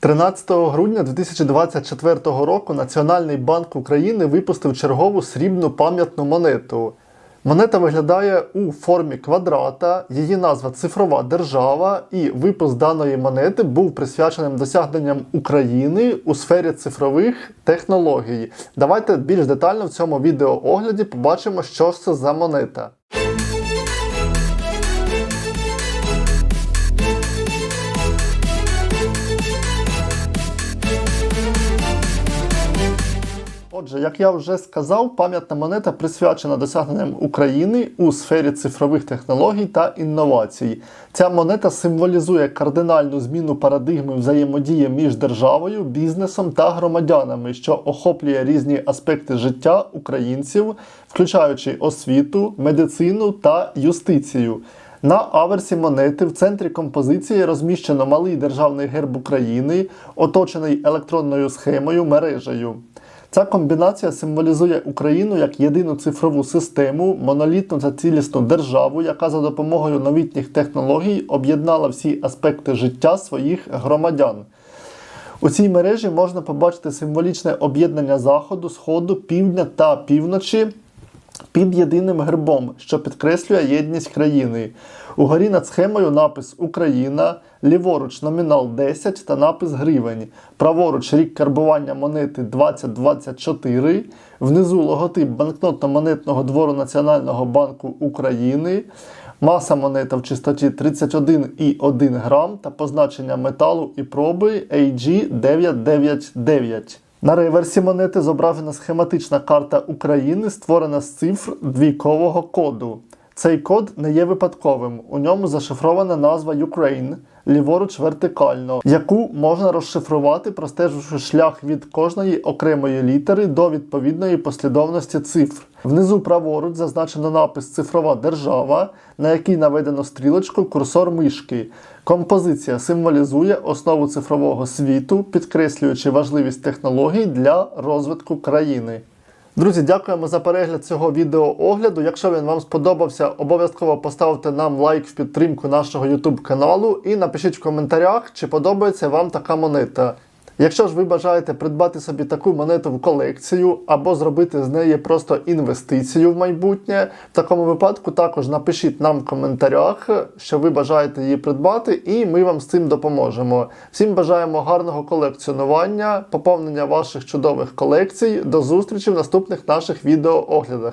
13 грудня 2024 року Національний банк України випустив чергову срібну пам'ятну монету. Монета виглядає у формі квадрата, її назва цифрова держава, і випуск даної монети був присвяченим досягненням України у сфері цифрових технологій. Давайте більш детально в цьому відеоогляді побачимо, що ж це за монета. Отже, як я вже сказав, пам'ятна монета присвячена досягненням України у сфері цифрових технологій та інновацій. Ця монета символізує кардинальну зміну парадигми взаємодії між державою, бізнесом та громадянами, що охоплює різні аспекти життя українців, включаючи освіту, медицину та юстицію. На аверсі монети в центрі композиції розміщено малий державний герб України, оточений електронною схемою мережею. Ця комбінація символізує Україну як єдину цифрову систему, монолітну та цілісну державу, яка за допомогою новітніх технологій об'єднала всі аспекти життя своїх громадян. У цій мережі можна побачити символічне об'єднання Заходу, Сходу, Півдня та півночі під єдиним гербом, що підкреслює єдність країни. Угорі над схемою напис Україна, ліворуч номінал 10 та напис гривень, праворуч рік карбування монети 2024, внизу логотип банкнотно-монетного двору Національного банку України, маса монета в чистоті 31,1 грам та позначення металу і проби AG999. На реверсі монети зображена схематична карта України, створена з цифр двійкового коду. Цей код не є випадковим. У ньому зашифрована назва Ukraine, ліворуч вертикально, яку можна розшифрувати, простеживши шлях від кожної окремої літери до відповідної послідовності цифр. Внизу праворуч зазначено напис Цифрова держава, на якій наведено стрілочку курсор мишки. Композиція символізує основу цифрового світу, підкреслюючи важливість технологій для розвитку країни. Друзі, дякуємо за перегляд цього відеоогляду. Якщо він вам сподобався, обов'язково поставте нам лайк в підтримку нашого YouTube каналу і напишіть в коментарях, чи подобається вам така монета. Якщо ж ви бажаєте придбати собі таку монету в колекцію або зробити з неї просто інвестицію в майбутнє, в такому випадку також напишіть нам в коментарях, що ви бажаєте її придбати, і ми вам з цим допоможемо. Всім бажаємо гарного колекціонування, поповнення ваших чудових колекцій. До зустрічі в наступних наших відеооглядах.